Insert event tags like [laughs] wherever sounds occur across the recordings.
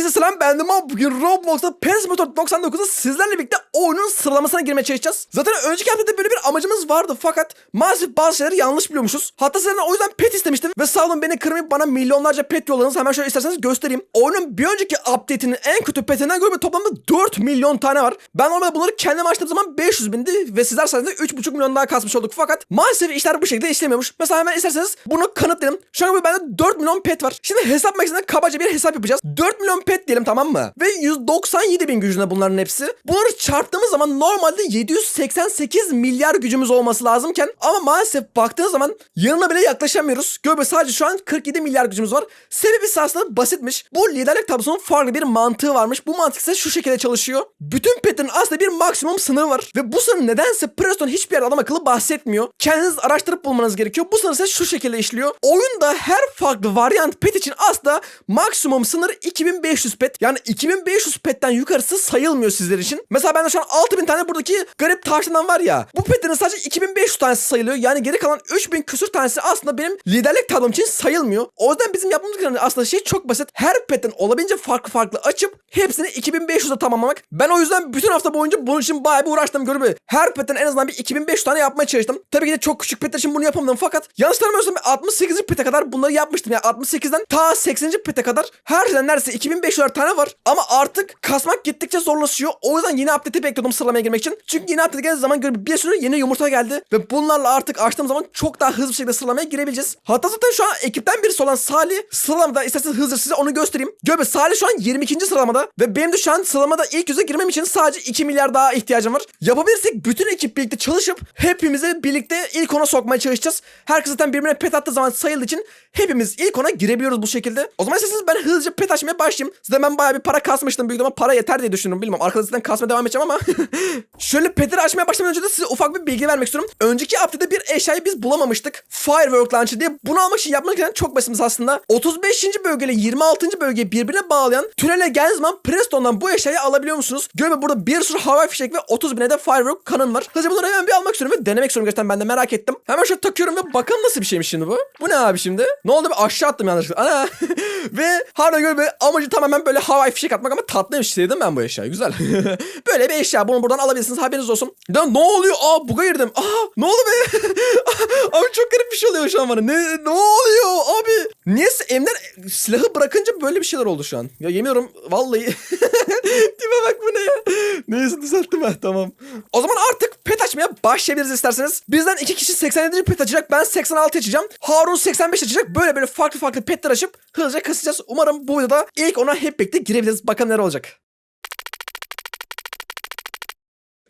Herkese selam ben de. Bugün Roblox'ta Pens Motor 99'da sizlerle birlikte oyunun sıralamasına girmeye çalışacağız. Zaten önceki haftada böyle bir amacımız vardı fakat maalesef bazı şeyleri yanlış biliyormuşuz. Hatta sizden o yüzden pet istemiştim ve sağ olun beni kırmayıp bana milyonlarca pet yolladınız. Hemen şöyle isterseniz göstereyim. Oyunun bir önceki update'inin en kötü petinden göre toplamda 4 milyon tane var. Ben normalde bunları kendim açtığım zaman 500 bindi ve sizler sayesinde 3,5 milyon daha kasmış olduk. Fakat maalesef işler bu şekilde işlemiyormuş. Mesela hemen isterseniz bunu kanıtlayalım. Şu an bende 4 milyon pet var. Şimdi hesap makinesinden kabaca bir hesap yapacağız. 4 milyon pet diyelim tamam mı? Ve 197 bin gücünde bunların hepsi. Bunları çarptığımız zaman normalde 788 milyar gücümüz olması lazımken ama maalesef baktığınız zaman yanına bile yaklaşamıyoruz. Göbe sadece şu an 47 milyar gücümüz var. Sebebi aslında basitmiş. Bu liderlik tablosunun farklı bir mantığı varmış. Bu mantık ise şu şekilde çalışıyor. Bütün petlerin aslında bir maksimum sınırı var. Ve bu sınır nedense Preston hiçbir yer adam akıllı bahsetmiyor. Kendiniz araştırıp bulmanız gerekiyor. Bu sınır ise şu şekilde işliyor. Oyunda her farklı varyant pet için aslında maksimum sınır 2500 pet. Yani 2500 petten yukarısı sayılmıyor sizler için. Mesela bende şu an 6000 tane buradaki garip tavşandan var ya. Bu petlerin sadece 2500 tanesi sayılıyor. Yani geri kalan 3000 küsür tanesi aslında benim liderlik tablom için sayılmıyor. O yüzden bizim yapmamız gereken aslında şey çok basit. Her petten olabildiğince farklı farklı açıp hepsini 2500'e tamamlamak. Ben o yüzden bütün hafta boyunca bunun için bayağı bir uğraştım görüp her petten en azından bir 2500 tane yapmaya çalıştım. Tabii ki de çok küçük petler için bunu yapamadım fakat yanlış tanımıyorsam 68. pete kadar bunları yapmıştım. Yani 68'den ta 80. pete kadar her şeyden neredeyse 2500 tane var. Ama artık kasmak gittikçe zorlaşıyor. O yüzden yeni update'i bekliyordum sıralamaya girmek için. Çünkü yeni update geldiği zaman bir sürü yeni yumurta geldi. Ve bunlarla artık açtığım zaman çok daha hızlı bir şekilde sıralamaya girebileceğiz. Hatta zaten şu an ekipten birisi olan Salih sıralamada isterseniz hızlı size onu göstereyim. Göbe Salih şu an 22. sıralamada ve benim de şu an sıralamada ilk yüze girmem için sadece 2 milyar daha ihtiyacım var. Yapabilirsek bütün ekip birlikte çalışıp hepimizi birlikte ilk ona sokmaya çalışacağız. Herkes zaten birbirine pet attığı zaman sayıldığı için hepimiz ilk ona girebiliyoruz bu şekilde. O zaman isterseniz ben hızlıca pet açmaya başlayayım. Zaten ben bayağı bir para kasmıştım. Büyük ihtimalle para yeter diye düşünüyorum. Bilmiyorum. Arkada zaten kasmaya devam edeceğim ama. [laughs] Şöyle petleri açmaya başlamadan önce de size ufak bir bilgi vermek istiyorum. Önceki update'de bir eşyayı biz bulamamıştık. Firework Launcher diye. Bunu almak için yapmak gereken çok basitimiz aslında. 35. bölgeyle 26. bölgeyi birbirine bağlayan tünele geldiğiniz zaman Preston'dan bu eşyayı alabiliyor musunuz? Görme burada bir sürü havai fişek ve 30 bine de Firework kanın var. Hızlıca bunları hemen bir almak istiyorum ve denemek istiyorum gerçekten ben de merak ettim. Hemen şöyle takıyorum ve bakalım nasıl bir şeymiş şimdi bu. Bu ne abi şimdi? Ne oldu? Bir aşağı attım yanlışlıkla. Ana. [laughs] ve harbiden göre amacı tamamen böyle havai fişek atmak ama tatlıymış. Sevdim ben bu eşyayı. Güzel. [laughs] böyle bir eşya. Bunu buradan alabilirsiniz. Haberiniz olsun. Ya ne oluyor? Aa buga girdim. Aa ne oldu be? [laughs] abi çok garip bir şey oluyor şu an bana. Ne, ne oluyor abi? Niye elimden silahı bırakınca böyle bir şeyler oldu şu an? Ya yemiyorum vallahi. [laughs] Tipe bak bu ne ya? Neyse düzelttim ha tamam. O zaman artık pet açmaya başlayabiliriz isterseniz. Bizden iki kişi 87. pet açacak. Ben 86 açacağım. Harun 85 açacak. Böyle böyle farklı farklı petler açıp hızlıca kasacağız. Umarım bu videoda ilk ona hep birlikte girebiliriz. Bakalım neler olacak.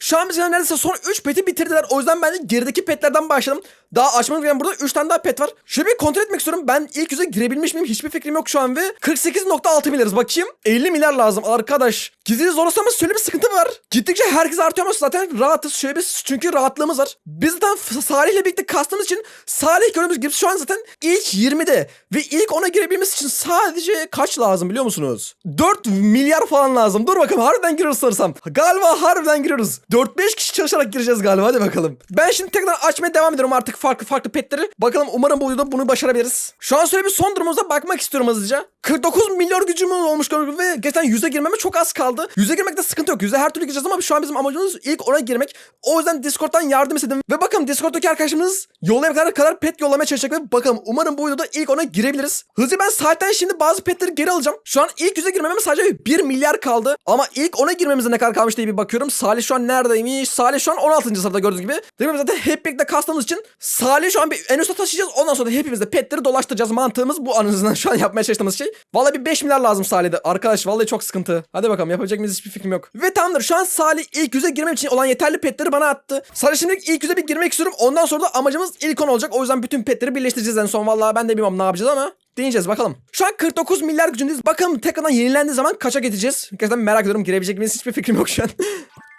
Şu an bizimle neredeyse son 3 peti bitirdiler. O yüzden ben de gerideki petlerden başladım. Daha açmamız gereken burada 3 tane daha pet var. Şöyle bir kontrol etmek istiyorum. Ben ilk yüze girebilmiş miyim? Hiçbir fikrim yok şu an ve 48.6 milyarız. Bakayım. 50 milyar lazım arkadaş. Gizli zorlasam ama şöyle bir sıkıntı var. Gittikçe herkes artıyor ama zaten rahatız. Şöyle bir çünkü rahatlığımız var. Biz zaten Salih'le birlikte kastığımız için Salih gördüğümüz gibi şu an zaten ilk 20'de ve ilk ona girebilmemiz için sadece kaç lazım biliyor musunuz? 4 milyar falan lazım. Dur bakalım harbiden giriyoruz sanırsam. Galiba harbiden giriyoruz. 4-5 kişi çalışarak gireceğiz galiba. Hadi bakalım. Ben şimdi tekrar açmaya devam ediyorum artık farklı farklı petleri. Bakalım umarım bu videoda bunu başarabiliriz. Şu an şöyle bir son durumumuza bakmak istiyorum hızlıca. 49 milyon gücümüz olmuş ve gerçekten yüze girmeme çok az kaldı. Yüze girmekte sıkıntı yok. Yüze her türlü gireceğiz ama şu an bizim amacımız ilk ona girmek. O yüzden Discord'dan yardım istedim. Ve bakın Discord'daki arkadaşımız yollaya kadar, pet yollamaya çalışacak ve bakalım umarım bu videoda ilk ona girebiliriz. Hızlıca ben saatten şimdi bazı petleri geri alacağım. Şu an ilk yüze girmeme sadece 1 milyar kaldı. Ama ilk ona girmemize ne kadar kalmış diye bir bakıyorum. Salih şu an neredeymiş? Salih şu an 16. sırada gördüğünüz gibi. Mi? Zaten hep birlikte kastığımız için Salih şu an bir en üste taşıyacağız. Ondan sonra hepimiz de petleri dolaştıracağız. Mantığımız bu anınızdan şu an yapmaya çalıştığımız şey. Vallahi bir 5 milyar lazım Salih'de. Arkadaş vallahi çok sıkıntı. Hadi bakalım yapabilecek miyiz hiçbir fikrim yok. Ve tamamdır şu an Salih ilk yüze girmem için olan yeterli petleri bana attı. Salih şimdi ilk yüze bir girmek istiyorum. Ondan sonra da amacımız ilk on olacak. O yüzden bütün petleri birleştireceğiz en son. Vallahi ben de bilmem ne yapacağız ama Deneyeceğiz bakalım. Şu an 49 milyar gücündeyiz. Bakalım tekrardan yenilendiği zaman kaça gideceğiz? Gerçekten merak ediyorum. Girebilecek miyiz? Hiçbir fikrim yok şu an. [laughs]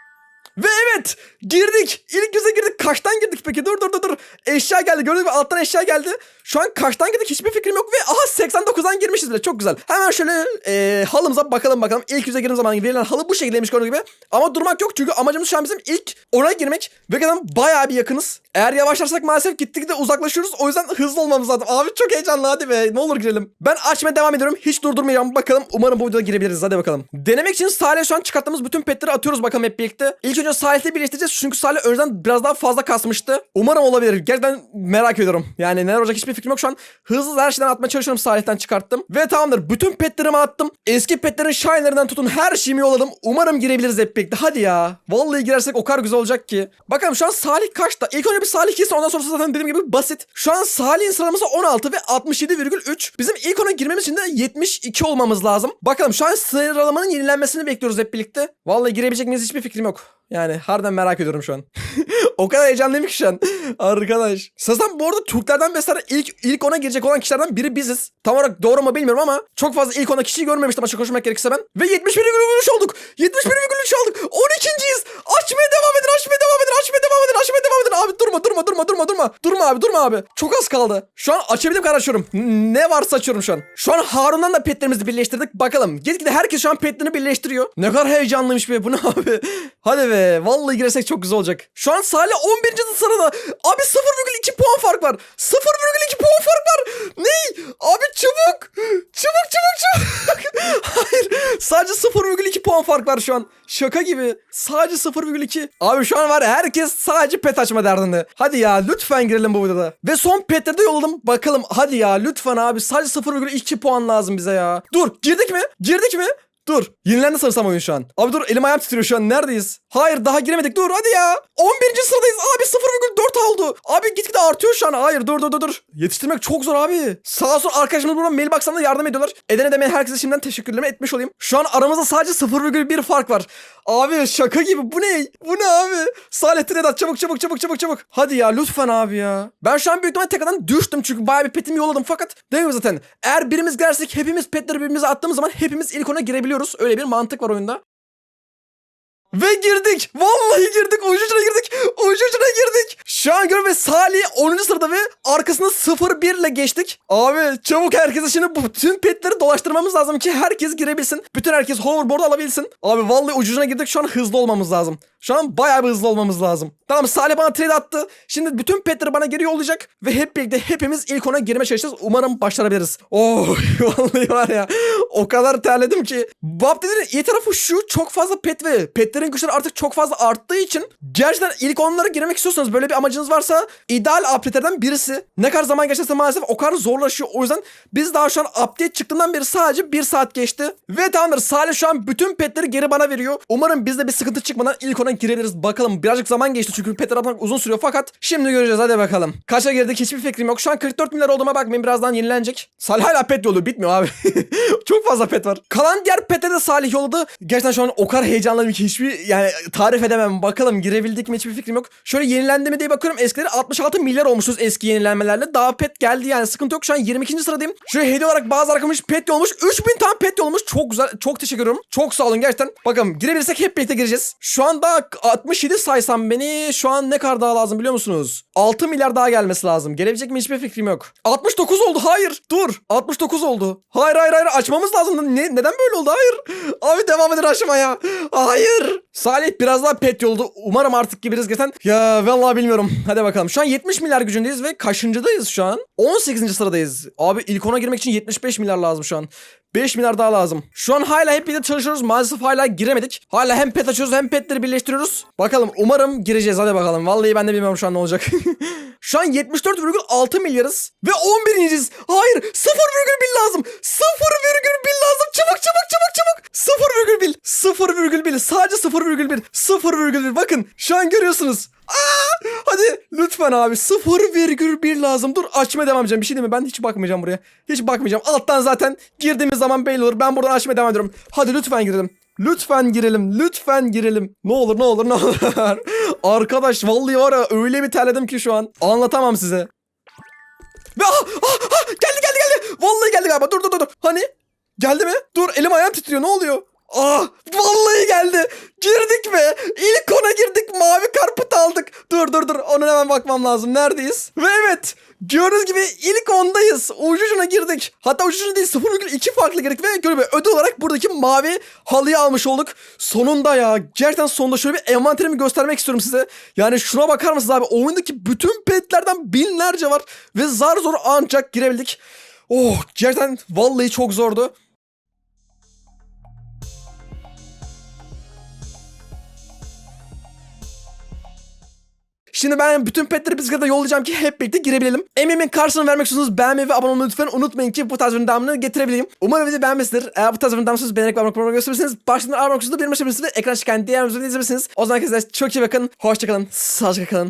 Ve evet girdik. İlk yüze girdik. Kaçtan girdik peki? Dur dur dur dur. Eşya geldi. Gördüğünüz gibi alttan eşya geldi. Şu an kaçtan girdik hiçbir fikrim yok. Ve aha 89'dan girmişiz bile. Çok güzel. Hemen şöyle e, halımıza bakalım bakalım. İlk yüze girdiğim zaman verilen halı bu şekildeymiş gördüğünüz gibi. Ama durmak yok çünkü amacımız şu an bizim ilk ona girmek. Ve gerçekten bayağı bir yakınız. Eğer yavaşlarsak maalesef gittikçe uzaklaşıyoruz. O yüzden hızlı olmamız lazım. Abi çok heyecanlı hadi be. Ne olur girelim. Ben açmaya devam ediyorum. Hiç durdurmayacağım. Bakalım umarım bu videoda girebiliriz. Hadi bakalım. Denemek için Salih'e şu an çıkarttığımız bütün petleri atıyoruz bakalım hep birlikte. İlk önce Salih'le birleştireceğiz. Çünkü Salih önceden biraz daha fazla kasmıştı. Umarım olabilir. Gerçekten merak ediyorum. Yani neler olacak hiçbir fikrim yok şu an. Hızlı her şeyden atmaya çalışıyorum. Salih'ten çıkarttım. Ve tamamdır. Bütün petlerimi attım. Eski petlerin shine'lerinden tutun her şeyimi yolladım. Umarım girebiliriz hep birlikte. Hadi ya. Vallahi girersek o kadar güzel olacak ki. Bakalım şu an Salih kaçta? İlk önce bir Salih girsin ondan sonra zaten dediğim gibi basit. Şu an Salih'in sıralaması 16 ve 67,3. Bizim ilk ona girmemiz için de 72 olmamız lazım. Bakalım şu an sıralamanın yenilenmesini bekliyoruz hep birlikte. Vallahi girebilecek miyiz hiçbir fikrim yok. Yani harbiden merak ediyorum şu an. [laughs] o kadar heyecanlıyım ki şu an. Arkadaş. Sazan bu arada Türklerden vesaire ilk ilk ona girecek olan kişilerden biri biziz. Tam olarak doğru mu bilmiyorum ama çok fazla ilk ona kişiyi görmemiştim açık konuşmak gerekirse ben. Ve 71,3 olduk. 71,3 olduk. 12.yiz. Açmaya devam Abi durma, durma, durma, durma, durma. Durma abi, durma abi. Çok az kaldı. Şu an açabildiğim kadar açıyorum. Ne varsa açıyorum şu an. Şu an Harun'dan da petlerimizi birleştirdik. Bakalım. Gitgide herkes şu an petlerini birleştiriyor. Ne kadar heyecanlıymış be bu ne abi. [laughs] Hadi be. Vallahi girsek çok güzel olacak. Şu an Salih 11. sırada. Abi 0,2 puan fark var. 0,2 puan fark var. Ne? Abi çabuk. Çabuk çabuk çabuk. [laughs] Hayır. Sadece 0,2 puan fark var şu an. Şaka gibi. Sadece 0,2. Abi şu an var herkes sadece pet açma derdinde. Hadi ya lütfen girelim bu videoda. Ve son petleri de yolladım. Bakalım hadi ya lütfen abi. Sadece 0,2 puan lazım bize ya. Dur girdik mi? Girdik mi? Dur. Yenilendi sanırsam oyun şu an. Abi dur elim ayağım titriyor şu an. Neredeyiz? Hayır daha giremedik. Dur hadi ya. 11. sıradayız. Abi 0,4 oldu. Abi gitgide artıyor şu an. Hayır dur dur dur dur. Yetiştirmek çok zor abi. Sağ olsun arkadaşımız buradan mailbox'tan da yardım ediyorlar. Edene demeyen herkese şimdiden teşekkürlerimi etmiş olayım. Şu an aramızda sadece 0,1 fark var. Abi şaka gibi. Bu ne? Bu ne abi? Salettin Edat çabuk çabuk çabuk çabuk çabuk. Hadi ya lütfen abi ya. Ben şu an büyük ihtimalle tekrardan düştüm çünkü bayağı bir petimi yolladım fakat değil mi zaten? Eğer birimiz girersek hepimiz petleri birbirimize attığımız zaman hepimiz ilk ona girebiliyoruz. Öyle bir mantık var oyunda. Ve girdik. Vallahi girdik. Ucucuna girdik. Ucucuna girdik. Şu ve Salih 10. sırada ve arkasında 0-1 ile geçtik. Abi çabuk herkese şimdi bütün petleri dolaştırmamız lazım ki herkes girebilsin. Bütün herkes hoverboard alabilsin. Abi vallahi ucucuna girdik. Şu an hızlı olmamız lazım. Şu an bayağı bir hızlı olmamız lazım. Tamam Salih bana trade attı. Şimdi bütün petleri bana geri yollayacak. Ve hep birlikte hepimiz ilk ona girmeye çalışacağız. Umarım başarabiliriz. Oh [laughs] vallahi var ya. O kadar terledim ki. Bu update'in iyi tarafı şu. Çok fazla pet ve petlerin güçleri artık çok fazla arttığı için gerçekten ilk onlara girmek istiyorsanız böyle bir amacınız varsa ideal update'lerden birisi. Ne kadar zaman geçerse maalesef o kadar zorlaşıyor. O yüzden biz daha şu an update çıktığından beri sadece bir saat geçti. Ve tamamdır Salih şu an bütün petleri geri bana veriyor. Umarım bizde bir sıkıntı çıkmadan ilk ona girebiliriz. Bakalım birazcık zaman geçti çünkü petler atmak uzun sürüyor fakat şimdi göreceğiz hadi bakalım. Kaça girdik hiçbir fikrim yok. Şu an 44 milyar olduğuma bakmayın birazdan yenilenecek. Salih hala pet yolluyor bitmiyor abi. [laughs] çok fazla pet var. Kalan diğer petleri de Salih yolladı. Gerçekten şu an o kadar heyecanlıyım ki hiçbir yani tarif edemem. Bakalım girebildik mi hiçbir fikrim yok. Şöyle yenilendi mi diye bakıyorum. Eskileri 66 milyar olmuşuz eski yenilenmelerle. Daha pet geldi yani sıkıntı yok. Şu an 22. sıradayım. Şöyle hediye olarak bazı arkadaşım pet yolmuş. 3000 tane pet yolmuş. Çok güzel. Çok teşekkür ederim. Çok sağ olun gerçekten. Bakalım girebilirsek hep birlikte gireceğiz. Şu anda 67 saysam beni şu an ne kadar daha lazım biliyor musunuz? 6 milyar daha gelmesi lazım. Gelebilecek mi hiçbir fikrim yok. 69 oldu. Hayır. Dur. 69 oldu. Hayır hayır hayır açmamız lazım. Ne, neden böyle oldu? Hayır. Abi devam edin aşamaya. Hayır. Salih biraz daha pet yoldu. Umarım artık gibiriz geçen. Ya vallahi bilmiyorum. Hadi bakalım. Şu an 70 milyar gücündeyiz ve kaçıncıdayız şu an? 18. sıradayız. Abi ilk ona girmek için 75 milyar lazım şu an. 5 milyar daha lazım. Şu an hala hep birlikte çalışıyoruz. Maalesef hala giremedik. Hala hem pet açıyoruz hem petleri birleştiriyoruz. Bakalım umarım gireceğiz. Hadi bakalım. Vallahi ben de bilmiyorum şu an ne olacak. [laughs] şu an 74,6 milyarız. Ve 11.yiz. Hayır 0,1 lazım. 0,1 lazım. Çabuk çabuk çabuk çabuk. 0,1. 0,1. Sadece 0,1. 0,1. Bakın şu an görüyorsunuz. Aa, hadi lütfen abi 0,1 lazım. Dur açmaya devam edeceğim. Bir şey değil mi? Ben hiç bakmayacağım buraya. Hiç bakmayacağım. Alttan zaten girdiğimiz zaman belli olur. Ben buradan açmaya devam ediyorum. Hadi lütfen girelim. Lütfen girelim. Lütfen girelim. Ne olur ne olur ne olur. [laughs] Arkadaş vallahi var ya öyle bir terledim ki şu an. Anlatamam size. Ah, ah, ah, geldi geldi geldi. Vallahi geldi galiba. Dur dur dur dur. Hani? Geldi mi? Dur elim ayağım titriyor. Ne oluyor? Ah vallahi geldi. Girdik mi? İlk ona girdik mavi karput aldık. Dur dur dur ona hemen bakmam lazım. Neredeyiz? Ve evet gördüğünüz gibi ilk ondayız. Ucucuna girdik. Hatta ucucuna değil 0,2 farklı girdik. Ve göre ödül olarak buradaki mavi halıyı almış olduk. Sonunda ya. Gerçekten sonunda şöyle bir envanterimi göstermek istiyorum size. Yani şuna bakar mısınız abi? Oyundaki bütün petlerden binlerce var. Ve zar zor ancak girebildik. Oh gerçekten vallahi çok zordu. Şimdi ben bütün petleri bisiklete yollayacağım ki hep birlikte girebilelim. Emeğimin karşılığını vermek istiyorsanız beğenmeyi ve abone olmayı lütfen unutmayın ki bu tarz ürün devamını getirebileyim. Umarım video beğenmişsinizdir. Eğer bu tarz ürün devamını beğenerek ve abone olmayı gösterirseniz baştan abone olmayı benim başarımızı ve ekran çıkan diğer videoları izleyebilirsiniz. O zaman herkese çok iyi bakın. Hoşçakalın. Sağlıcakla kalın.